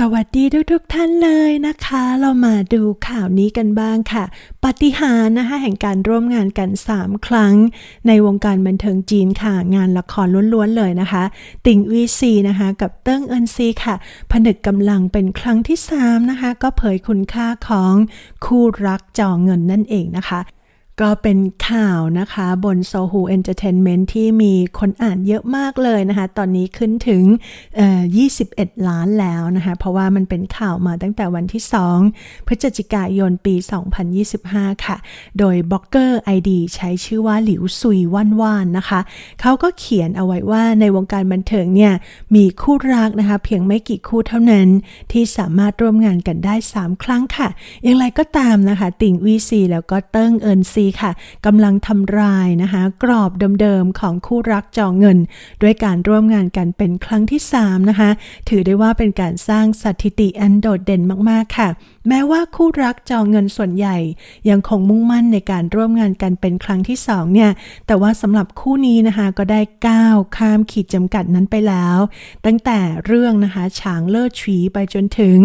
สวัสดีทุกทุกท่านเลยนะคะ เรามาดูข่าวนี้กันบ้างค่ะ ปฏิหารนะคะแห่งการร่วมงานกัน 3 ครั้ง ในวงการบันเทิงจีนค่ะ งานละครล้วนๆเลยนะคะ ติ่งวีซีนะคะกับเติ้งเอินซีค่ะ ผนึกกำลังเป็นครั้งที่ 3 นะคะ ก็เผยคุณค่าของคู่รักจอเงินนั่นเองนะคะ ก็เป็นข่าวนะคะบน Sohu Entertainment ที่มีคนอ่านเยอะมากเลยนะคะ ตอนนี้ขึ้นถึง 21 ล้านแล้วนะคะ เพราะว่ามันเป็นข่าวมาตั้งแต่วันที่ 2 พฤศจิกายนปี 2025 ค่ะ โดยบล็อกเกอร์ ID ใช้ชื่อว่าหลิวซุยว่านว่านนะคะ เขาก็เขียนเอาไว้ว่าในวงการบันเทิงเนี่ย มีคู่รักนะคะ เพียงไม่กี่คู่เท่านั้นที่สามารถร่วมงานกันได้ 3 ครั้งค่ะ อย่างไรก็ตามนะคะ ติ่งวีซีแล้วก็เติ้งเอินซีค่ะกำลังทำลายนะคะ กรอบเดิมๆของคู่รักจองเงิน ด้วยการร่วมงานกันเป็นครั้งที่ 3 นะคะ ถือได้ว่าเป็นการสร้างสถิติอันโดดเด่นมากๆค่ะ แม้ว่าคู่รักจองเงินส่วนใหญ่ ยังคงมุ่งมั่นในการร่วมงานกันเป็นครั้งที่สองเนี่ย แต่ว่าสำหรับคู่นี้นะคะก็ได้ก้าวข้ามขีดจำกัดนั้นไปแล้ว ตั้งแต่เรื่องนะคะฉางเล่อฉีไปจนถึง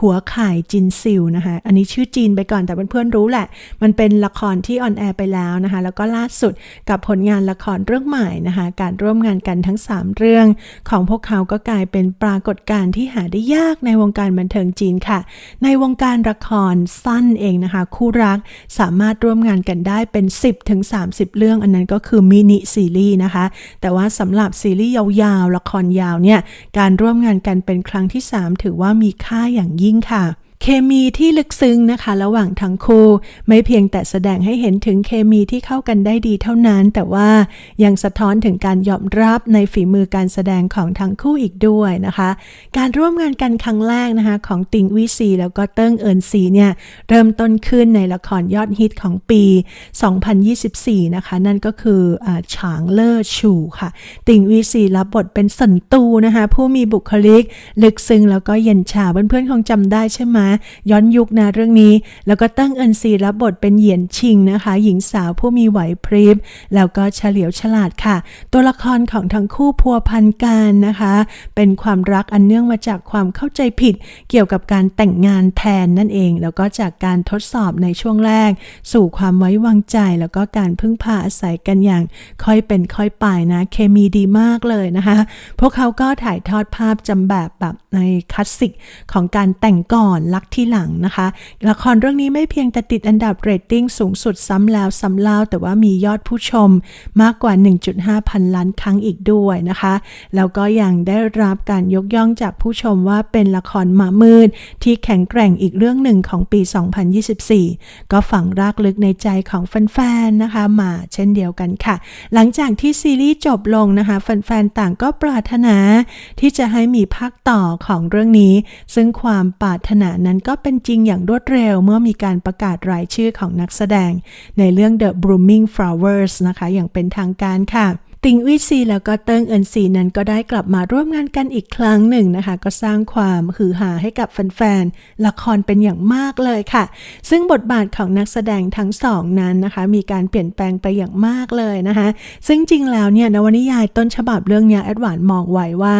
หัวข่ายจินซิวนะคะ อันนี้ชื่อจีนไปก่อนแต่เพื่อนๆรู้แหละ มันเป็นละครที่ออนแอร์ไปแล้วนะคะ แล้วก็ล่าสุดกับผลงานละครเรื่องใหม่นะคะ การร่วมงานกันทั้ง 3 เรื่อง ของพวกเขาก็กลายเป็นปรากฏการณ์ที่หาได้ยากในวงการบันเทิงจีนค่ะ ในวงการละครสั้นเองนะคะ คู่รักสามารถร่วมงานกันได้เป็น 10ถึง30 เรื่อง อันนั้นก็คือมินิซีรีส์นะคะ แต่ว่าสำหรับซีรีส์ยาวๆละครยาวเนี่ยการร่วมงานกันเป็นครั้งที่ 3 ถือว่ามีค่าอย่างยิ่งค่ะ เคมีที่ลึกซึ้งนะคะ ระหว่างทั้งคู่ ไม่เพียงแต่แสดงให้เห็นถึงเคมีที่เข้ากันได้ดีเท่านั้น แต่ว่ายังสะท้อนถึงการยอมรับในฝีมือการแสดงของทั้งคู่อีกด้วยนะคะ การร่วมงานกันครั้งแรกนะคะ ของติงวิซีแล้วก็เติ้งเอินซีเนี่ยเริ่มต้นขึ้นในละครยอดฮิตของปี 2024 นะคะ นั่นก็คืออฉางเล่อชูค่ะ ติงวีซีรับบทเป็นสันตูนะคะ ผู้มีบุคลิก ลึกซึ้งแล้วก็เย็นชาเพื่อนๆคงจำได้ใช่ไหมย้อนยุคนะเรื่องนี้ แล้วก็ตั้งเอินซีรับบทเป็นเหยียนชิงนะคะ หญิงสาวผู้มีไหวพริบ แล้วก็เฉลียวฉลาดค่ะ ตัวละครของทั้งคู่พัวพันกันนะคะ เป็นความรักอันเนื่องมาจากความเข้าใจผิด เกี่ยวกับการแต่งงานแทนนั่นเอง แล้วก็จากการทดสอบในช่วงแรก สู่ความไว้วางใจ แล้วก็การพึ่งพาอาศัยกันอย่างค่อยเป็นค่อยไปนะ เคมีดีมากเลยนะคะ พวกเขาก็ถ่ายทอดภาพจำแบบแบบในคลาสสิกของการแต่งก่อนรักที่หลังนะคะ ละครเรื่องนี้ไม่เพียงแต่ติดอันดับเรตติ้งสูงสุดซ้ำแล้วซ้ำเล่าแต่ว่ามียอดผู้ชมมากกว่า 1.5 พันล้านครั้งอีกด้วยนะคะ แล้วก็ยังได้รับการยกย่องจากผู้ชมว่าเป็นละครหมามืด ที่แข็งแกร่งอีกเรื่องหนึ่งของปี 2024 ก็ฝังรากลึกในใจของแฟนๆนะคะ มาเช่นเดียวกันค่ะ หลังจากที่ซีรีส์จบลงนะคะแฟนๆต่างก็ปรารถนา ที่จะให้มีภาคต่อของเรื่องนี้ ซึ่งความปรารถนานั้นก็เป็นจริงอย่างรวดเร็วเมื่อมีการประกาศรายชื่อของนักแสดงในเรื่อง The Blooming Flowers นะคะ อย่างเป็นทางการค่ะ ติงวิซีแล้วก็เติ้งเอินซีนั้นก็ได้กลับมาร่วมงานกันอีกครั้งหนึ่งนะคะ ก็สร้างความฮือฮาให้กับแฟนๆ ละครเป็นอย่างมากเลยค่ะ ซึ่งบทบาทของนักแสดงทั้งสองนั้นนะคะ มีการเปลี่ยนแปลงไปอย่างมากเลยนะคะ ซึ่งจริงแล้วเนี่ยนวนิยายต้นฉบับเรื่องเนี้ยแอดวานมองไว้ว่า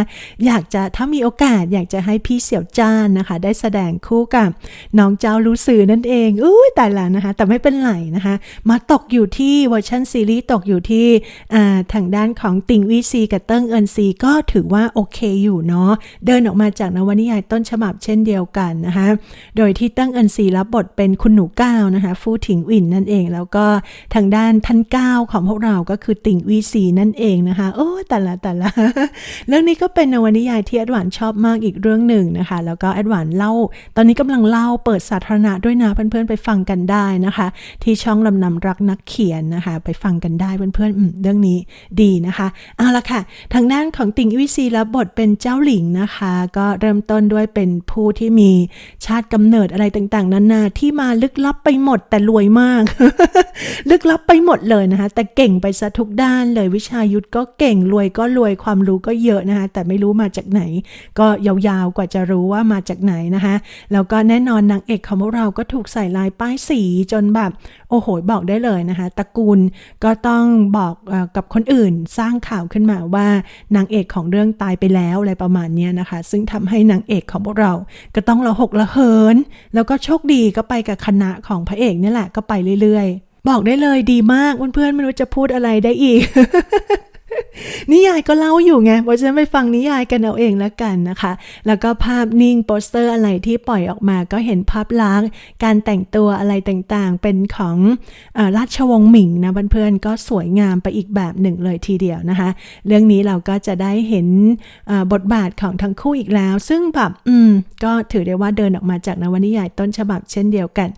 อยากจะถ้ามีโอกาสอยากจะให้พี่เสี่ยวจ้านนะคะ ได้แสดงคู่กับน้องเจ้ารู้สื่อนั่นเองอุ้ยแต่ละนะคะ แต่ไม่เป็นไรนะคะ มาตกอยู่ที่เวอร์ชันซีรีส์ตกอยู่ที่อ่าทางด้านของติงวีซีกับเติ้งเอินซีก็ถือว่าโอเคอยู่เนาะเดินออกมาจากนวนิยายต้นฉบับเช่นเดียวกันนะคะโดยที่เติ้งเอินซีรับบทเป็นคุณหนูก้าวนะคะฟู่ถิงวินนั่นเอง แล้วก็ทางด้านท่านก้าวของพวกเราก็คือติงวีซีนั่นเองนะคะโอ้แต่ละแต่ละเรื่องนี้ก็เป็นนวนิยายที่แอดวานชอบมากอีกเรื่องหนึ่งนะคะ แล้วก็แอดวานเล่า ตอนนี้กำลังเล่าเปิดสาธารณะด้วยนะเพื่อนๆไปฟังกันได้นะคะ ที่ช่องลำนำรักนักเขียนนะคะ ไปฟังกันได้เพื่อนๆอืมเรื่องนี้ดีนะคะ เอาละค่ะ ทางด้านของติงวิซีรับบทเป็นเจ้าหลิงนะคะ ก็เริ่มต้นด้วยเป็นผู้ที่มีชาติกำเนิดอะไรต่างๆ นานาที่มาลึกลับไปหมดแต่รวยมาก ลึกลับไปหมดเลยนะคะ แต่เก่งไปซะทุกด้านเลยวิชายุทธก็เก่งรวยก็รวยความรู้ก็เยอะนะคะ แต่ไม่รู้มาจากไหน ก็ยาวๆกว่าจะรู้ว่ามาจากไหนนะคะ แล้วก็แน่นอนนางเอกของพวกเราก็ถูกใส่ลายป้ายสีจนแบบโอ้โหบอกได้เลยนะคะตระกูลก็ต้องบอกอกับคนอื่นนสร้างข่าวขึ้นมาว่านางเอกของเรื่องตายไปแล้วอะไรประมาณนี้นะคะ ซึ่งทำให้นางเอกของพวกเราก็ต้องระหกระเหิน แล้วก็โชคดีก็ไปกับคณะของพระเอกนี่แหละก็ไปเรื่อยๆ บอกได้เลยดีมากเพื่อนๆไม่รู้จะพูดอะไรได้อีก นิยายก็เล่าอยู่ไงเพราะฉะนั้นไปฟังนิยายกันเอาเองแล้วกันนะคะ แล้วก็ภาพนิ่งโปสเตอร์อะไรที่ปล่อยออกมาก็เห็นภาพลักษณ์การแต่งตัวอะไรต่างๆ เป็นของอราชวงศ์หมิงนะเพื่อนๆก็สวยงามไปอีกแบบหนึ่งเลยทีเดียวนะคะ เรื่องนี้เราก็จะได้เห็นบทบาทของทั้งคู่อีกแล้ว ซึ่งแบบอืมก็ถือได้ว่าเดินออกมาจากนวนิยายต้นฉบับเช่นเดียวกัน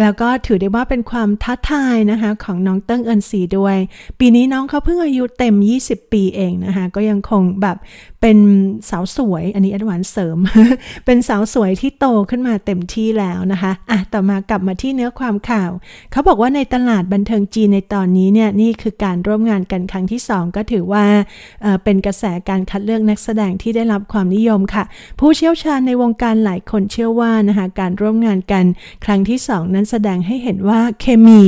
แล้วก็ถือได้ว่าเป็นความท้าทายนะคะของน้องเติ้งเอินซีด้วย ปีนี้น้องเขาเพิ่งอายุเต็ม 20ปีเองนะคะ ก็ยังคงแบบเป็นสาวสวย อันนี้อันหวานเสริม เป็นสาวสวยที่โตขึ้นมาเต็มที่แล้วนะคะอะต่อมากลับมาที่เนื้อความข่าว เขาบอกว่าในตลาดบันเทิงจีนในตอนนี้เนี่ยนี่คือการร่วมงานกันครั้งที่ 2 ก็ถือว่าเเป็นกระแสการคัดเลือกนักแสดงที่ได้รับความนิยมค่ะ ผู้เชี่ยวชาญในวงการหลายคนเชื่อว่านะคะการร่วมงานกันครั้งที่ 2 นั้นแสดงให้เห็นว่าเคมี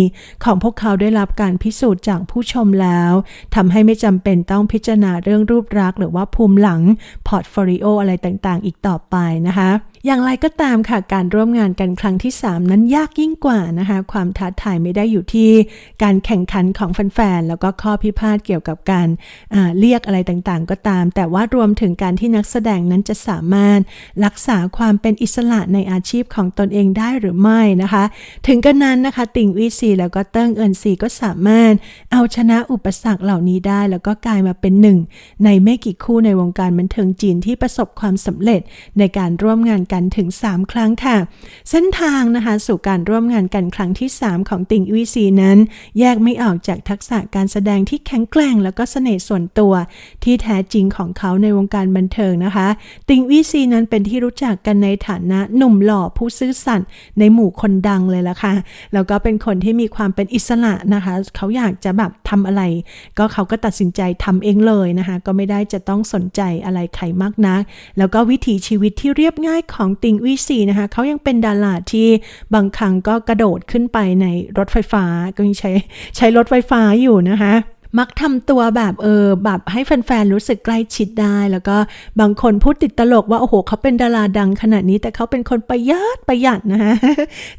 ของพวกเขาได้รับการพิสูจน์จากผู้ชมแล้วทำให้ไม่จำเป็นต้องพิจารณาเรื่องรูปลักษณ์หรือว่าภูมิหลังพอร์ตโฟลิโออะไรต่างๆ อีกต่อไปนะคะ อย่างไรก็ตามค่ะการร่วมงานกันครั้งที่ 3 นั้นยากยิ่งกว่านะคะ ความท้าทายไม่ได้อยู่ที่การแข่งขันของแฟนๆแล้วก็ข้อพิพาทเกี่ยวกับการเรียกอะไรต่างๆ ก็ตาม แต่ว่ารวมถึงการที่นักแสดงนั้นจะสามารถรักษาความเป็นอิสระในอาชีพของตนเองได้หรือไม่นะคะ ถึงกันนั้นนะคะติ่งวีซีแล้วก็เติ้งเอินซีก็สามารถเอาชนะอุปสรรคเหล่านี้ได้ แล้วก็กลายมาเป็นหนึ่งในไม่กี่คู่ในวงการบันเทิงจีนที่ประสบความสำเร็จในการร่วมงานกันถึง 3 ครั้งค่ะ เส้นทางนะคะสู่การร่วมงานกันครั้งที่ 3 ของติ่งวีซีนั้น แยกไม่ออกจากทักษะการแสดงที่แข็งแกร่งแล้วก็เสน่ห์ส่วนตัว ที่แท้จริงของเขาในวงการบันเทิงนะคะ ติ่งวีซีนั้นเป็นที่รู้จักกันในฐานะหนุ่มหล่อผู้ซื่อสัตย์ในหมู่คนดังเลยละค่ะแล้วก็เป็นคนที่มีความเป็นอิสระนะคะ เขาอยากจะแบบทำอะไร ก็เขาก็ตัดสินใจทำเองเลยนะคะ ก็ไม่ได้จะต้องสนใจอะไรใครมากนัก แล้วก็วิถีชีวิตที่เรียบง่ายของของติงวีซีนะคะเขายังเป็นดาราที่บางครั้งก็กระโดดขึ้นไปในรถไฟฟ้าก็ยังใช้ใช้รถไฟฟ้าอยู่นะคะ มักทำตัวแบบเออแบบให้แฟนๆรู้สึกใกล้ชิดได้ แล้วก็บางคนพูดติดตลกว่า โอ้โหเขาเป็นดาราดังขนาดนี้ แต่เขาเป็นคนประหยัดประหยัดนะคะ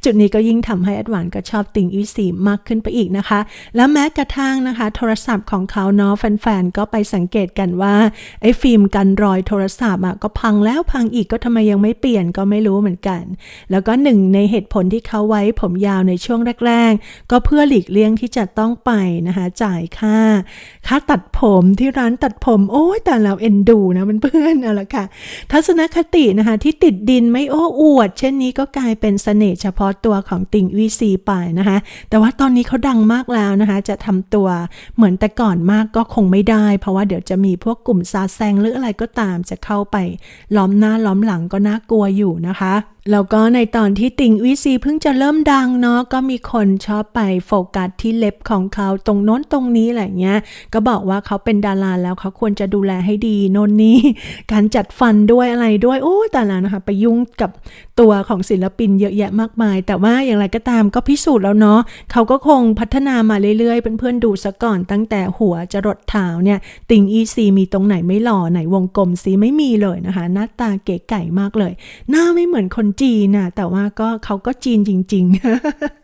จุดนี้ก็ยิ่งทำให้แอดวานก็ชอบติ่งอีสีมากขึ้นไปอีกนะคะ แล้วแม้กระทั่งนะคะ โทรศัพท์ของเขาเนาะแฟนๆก็ไปสังเกตกันว่าไอ้ฟิล์มกันรอยโทรศัพท์อะก็พังแล้วพังอีกก็ทำไมยังไม่เปลี่ยนก็ไม่รู้เหมือนกัน แล้วก็หนึ่งในเหตุผลที่เขาไว้ผมยาวในช่วงแรก ๆ ก็เพื่อหลีกเลี่ยงที่จะต้องไปนะคะจ่ายค่าค่าตัดผมที่ร้านตัดผม โอ้ยแต่เราเอ็นดูนะเพื่อนๆเอาละค่ะ ทัศนคตินะคะที่ติดดินไม่โอ้อวด เช่นนี้ก็กลายเป็นเสน่ห์เฉพาะตัวของติ่งวีซีไปนะคะ แต่ว่าตอนนี้เขาดังมากแล้วนะคะ จะทำตัวเหมือนแต่ก่อนมากก็คงไม่ได้ เพราะว่าเดี๋ยวจะมีพวกกลุ่มซาแซงหรืออะไรก็ตามจะเข้าไปล้อมหน้าล้อมหลังก็น่ากลัวอยู่นะคะแล้วก็ในตอนที่ติ่งวีซีเพิ่งจะเริ่มดังเนาะก็มีคนชอบไปโฟกัสที่เล็บของเขาตรงโน้นตรงนี้อะไรเงี้ย ก็บอกว่าเขาเป็นดาราแล้วเขาควรจะดูแลให้ดีโน่นนี่การจัดฟันด้วยอะไรด้วยโอ้แต่ละนะคะไปยุ่งกับตัวของศิลปินเยอะแยะมากมาย แต่ว่าอย่างไรก็ตามก็พิสูจน์แล้วเนาะเขาก็คงพัฒนามาเรื่อยๆเพื่อนๆดูซะก่อนตั้งแต่หัวจะรดเท้าเนี่ยติ่งอีซีมีตรงไหนไม่หล่อไหนวงกลมสีไม่มีเลยนะคะ หน้าตาเก๋ไก่มากเลย หน้าไม่เหมือนคนจีนน่ะ แต่ว่าก็เขาก็จีนจริง ๆ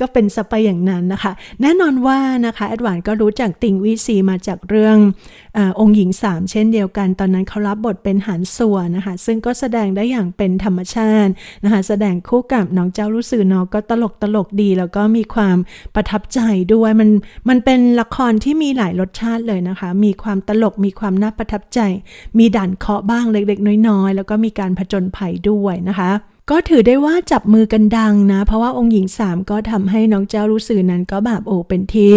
ก็เป็นสไปอย่างนั้นนะคะ แน่นอนว่านะคะแอดวานก็รู้จักติงวีซีมาจากเรื่องอองค์หญิงสามเช่นเดียวกัน ตอนนั้นเขารับบทเป็นหานสัวนนะคะ ซึ่งก็แสดงได้อย่างเป็นธรรมชาตินะคะ แสดงคู่กับน้องเจ้ารู้สื่อนาะก็ตลกตลกดี แล้วก็มีความประทับใจด้วยมันมันเป็นละครที่มีหลายรสชาติเลยนะคะ มีความตลกมีความน่าประทับใจ มีด่านเคาะบ้างเล็กๆ น้อยๆ แล้วก็มีการผจญภัยด้วยนะคะ ก็ถือได้ว่าจับมือกันดังนะ เพราะว่าองค์หญิงสามก็ทำให้น้องเจ้ารู้สื่อนั้นก็แบบโอเป็นที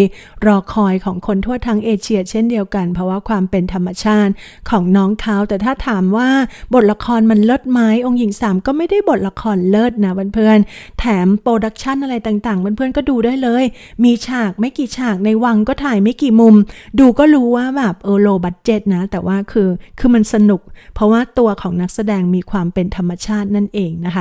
รอคอยของคนทั่วทั้งเอเชีย เช่นเดียวกัน เพราะว่าความเป็นธรรมชาติของน้องเขาแต่ถ้าถามว่าบทละครมันเลิศไหมองค์หญิงสามก็ไม่ได้บทละครเลิศนะเพื่อนๆแถมโปรดักชันอะไรต่างๆเพื่อนๆก็ดูได้เลย มีฉากไม่กี่ฉากในวังก็ถ่ายไม่กี่มุม ดูก็รู้ว่าแบบเออโลบัตเจ็ตนะ แต่ว่าคือคือมันสนุก เพราะว่าตัวของนักแสดงมีความเป็นธรรมชาตินั่นเองนะคะ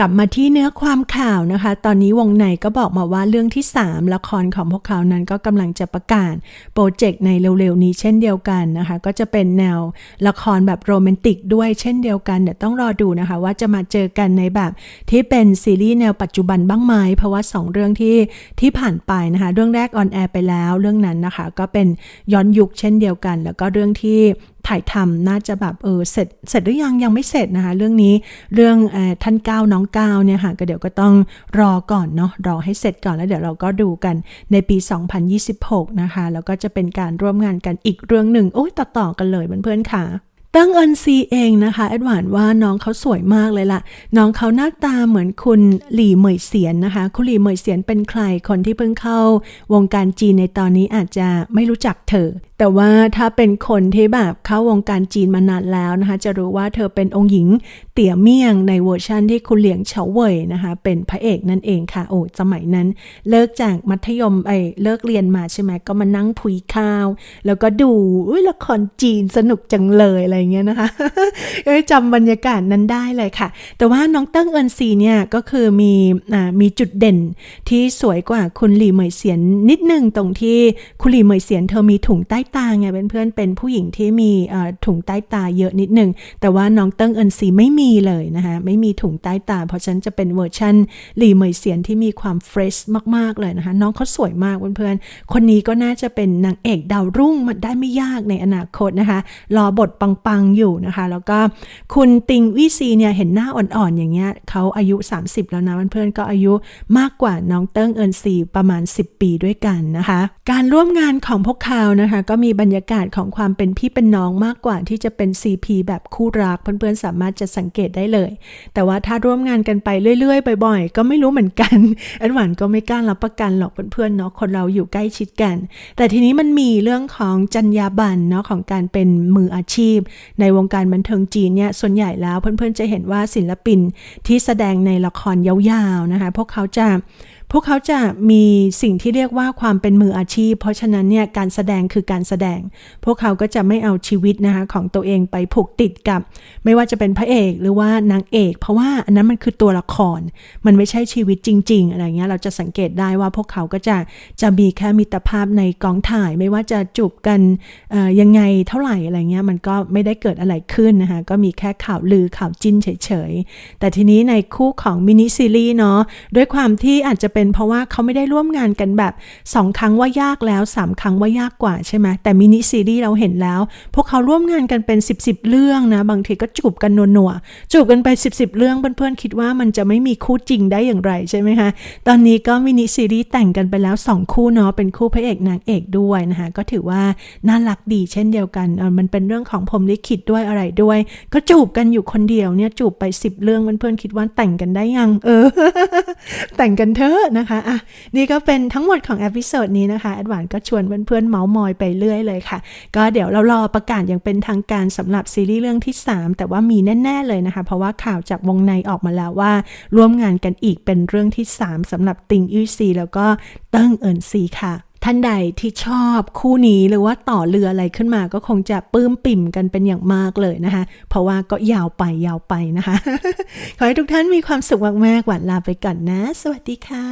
กลับมาที่เนื้อความข่าวนะคะ ตอนนี้วงในก็บอกมาว่าเรื่องที่ 3 ละครของพวกเขานั้นก็กำลังจะประกาศโปรเจกต์ในเร็วๆนี้เช่นเดียวกันนะคะ ก็จะเป็นแนวละครแบบโรแมนติกด้วยเช่นเดียวกันเดี๋ยวต้องรอดูนะคะ ว่าจะมาเจอกันในแบบที่เป็นซีรีส์แนวปัจจุบันบ้างไหมเพราะว่า 2 เรื่องที่ที่ผ่านไปนะคะ เรื่องแรกออนแอร์ไปแล้วเรื่องนั้นนะคะ ก็เป็นย้อนยุคเช่นเดียวกัน แล้วก็เรื่องที่ ถ่ายทำน่าจะแบบเออเสร็จเสร็จหรือยังยังไม่เสร็จนะคะ เรื่องนี้เรื่องออท่านก้าวน้องก้าวเนี่ยค่ะก็เดี๋ยวก็ต้องรอก่อนเนาะรอให้เสร็จก่อนแล้วเดี๋ยวเราก็ดูกันในปี 2026 นะคะ แล้วก็จะเป็นการร่วมงานกันอีกเรื่องหนึ่งโอ้ยต่อๆกันเลยเพื่อนๆค่ะตั้งเอินซีเองนะคะแอดวานว่าน้องเขาสวยมากเลยล่ะ น้องเขาหน้าตาเหมือนคุณหลี่เหมยเสียนนะคะ คุณหลี่เหมยเสียนเป็นใครคนที่เพิ่งเข้าวงการจีนในตอนนี้อาจจะไม่รู้จักเธอ แต่ว่าถ้าเป็นคนที่แบบเข้าวงการจีนมานานแล้วนะคะ จะรู้ว่าเธอเป็นองค์หญิงเตี่ยเมี่ยงในเวอร์ชั่นที่คุณเหลียงเฉาเว่ยนะคะ เป็นพระเอกนั่นเองค่ะ โอ้สมัยนั้น เลิกจากมัธยมไอ้เลิกเรียนมาใช่ไหมก็มานั่งพุยข้าว แล้วก็ดูละครจีนสนุกจังเลยอะไรเงี้ยนะคะจำบรรยากาศนั้นได้เลยค่ะ แต่ว่าน้องเติ้งเอินซีเนี่ยก็คือมีอมีจุดเด่นที่สวยกว่าคุณหลี่เหมยเสียนนิดนึงตรงที่คุณหลี่เหมยเสียนเธอมีถุงใต้ตาไงเป็นเพื่อนเป็นผู้หญิงที่มีถุงใต้ตาเยอะนิดหนึ่งแต่ว่าน้องเติ้งเอินซีไม่มีเลยนะคะไม่มีถุงใต้ตา เพราะฉันจะเป็นเวอร์ชันหลี่เหมยเสียนที่มีความเฟรชมากๆเลยนะคะน้องเขาสวยมากเพื่อนๆคนนี้ก็น่าจะเป็นนางเอกดาวรุ่งมันได้ไม่ยากในอนาคตนะคะรอบทปังๆอยู่นะคะ แล้วก็คุณติงวิซีเนี่ยเห็นหน้าอ่อนๆอย่างเงี้ยเขาอายุ 30 แล้วนะเพื่อนๆก็อายุมากกว่าน้องเติ้งเอินซีประมาณ 10 ปีด้วยกันนะคะ การร่วมงานของพวกเขานะคะก็มีบรรยากาศของความเป็นพี่เป็นน้องมากกว่าที่จะเป็น CP แบบคู่รักเพื่อนๆสามารถจะสังเกตได้เลย แต่ว่าถ้าร่วมงานกันไปเรื่อยๆ บ่อยๆ ก็ไม่รู้เหมือนกันอันหวานก็ไม่กล้ารับประกันหรอกเพื่อนๆเนาะคนเราอยู่ใกล้ชิดกัน แต่ทีนี้มันมีเรื่องของจรรยาบรรณเนาะของการเป็นมืออาชีพ ในวงการบันเทิงจีนเนี่ยส่วนใหญ่แล้วเพื่อนๆจะเห็นว่าศิลปินที่แสดงในละครยาวๆนะคะพวกเขาจะ พวกเขาจะมีสิ่งที่เรียกว่าความเป็นมืออาชีพ เพราะฉะนั้นเนี่ยการแสดงคือการแสดง พวกเขาก็จะไม่เอาชีวิตนะคะของตัวเองไปผูกติดกับ ไม่ว่าจะเป็นพระเอกหรือว่านางเอก เพราะว่าอันนั้นมันคือตัวละคร มันไม่ใช่ชีวิตจริง ๆ อะไรเงี้ยเราจะสังเกตได้ว่าพวกเขาก็จะจะมีแค่มิตรภาพในกองถ่าย ไม่ว่าจะจูบกันยังไงเท่าไหร่อะไรเงี้ยมันก็ไม่ได้เกิดอะไรขึ้นนะคะก็มีแค่ข่าวลือข่าวจิ้นเฉยๆแต่ทีนี้ในคู่ของมินิซีรีส์เนาะด้วยความที่อาจจะเป็นเพราะว่าเขาไม่ได้ร่วมงานกันแบบ 2 ครั้งว่ายากแล้ว 3 ครั้งว่ายากกว่าใช่ไหมแต่มินิซีรีส์เราเห็นแล้ว พวกเขาร่วมงานกันเป็น 10บสเรื่องนะ บางทีก็จูบกันนัวๆจูบกันไป 10บสเรื่องเพื่อนๆคิดว่ามันจะไม่มีคู่จริงได้อย่างไรใช่ไหมคะตอนนี้ก็มินิซีรีส์แต่งกันไปแล้ว 2 คู่เนาะเป็นคู่พระเอกนางเอกด้วยนะคะก็ถือว่าน่ารักดีเช่นเดียวกันมันเป็นเรื่องของพรมลิขิตด้วยอะไรด้วย ก็จูบกันอยู่คนเดียวเนี่ยจูบไป 10 เรื่องเพื่อนๆคิดว่าแต่งกันได้ยัง เออ แต่งกันเถอะนะคะอะนี่ก็เป็นทั้งหมดของเอพิโซดนี้นะคะแอดวานก็ชวนเพื่อนๆเมาส์มอยไปเรื่อยเลยค่ะ ก็เดี๋ยวเรารอประกาศอย่างเป็นทางการสำหรับซีรีส์เรื่องที่ 3 แต่ว่ามีแน่ ๆ เลยนะคะ เพราะว่าข่าวจากวงในออกมาแล้วว่า ร่วมงานกันอีกเป็นเรื่องที่ 3สำหรับติงยูซีแล้วก็เติ้งเอินซีค่ะ ท่านใดที่ชอบคู่นี้หรือว่าต่อเรืออะไรขึ้นมาก็คงจะปลื้มปิ่มกันเป็นอย่างมากเลยนะคะ เพราะว่าก็ยาวไปยาวไปนะคะ ขอให้ทุกท่านมีความสุขมากๆหวันลาไปก่อนนะ สวัสดีค่ะ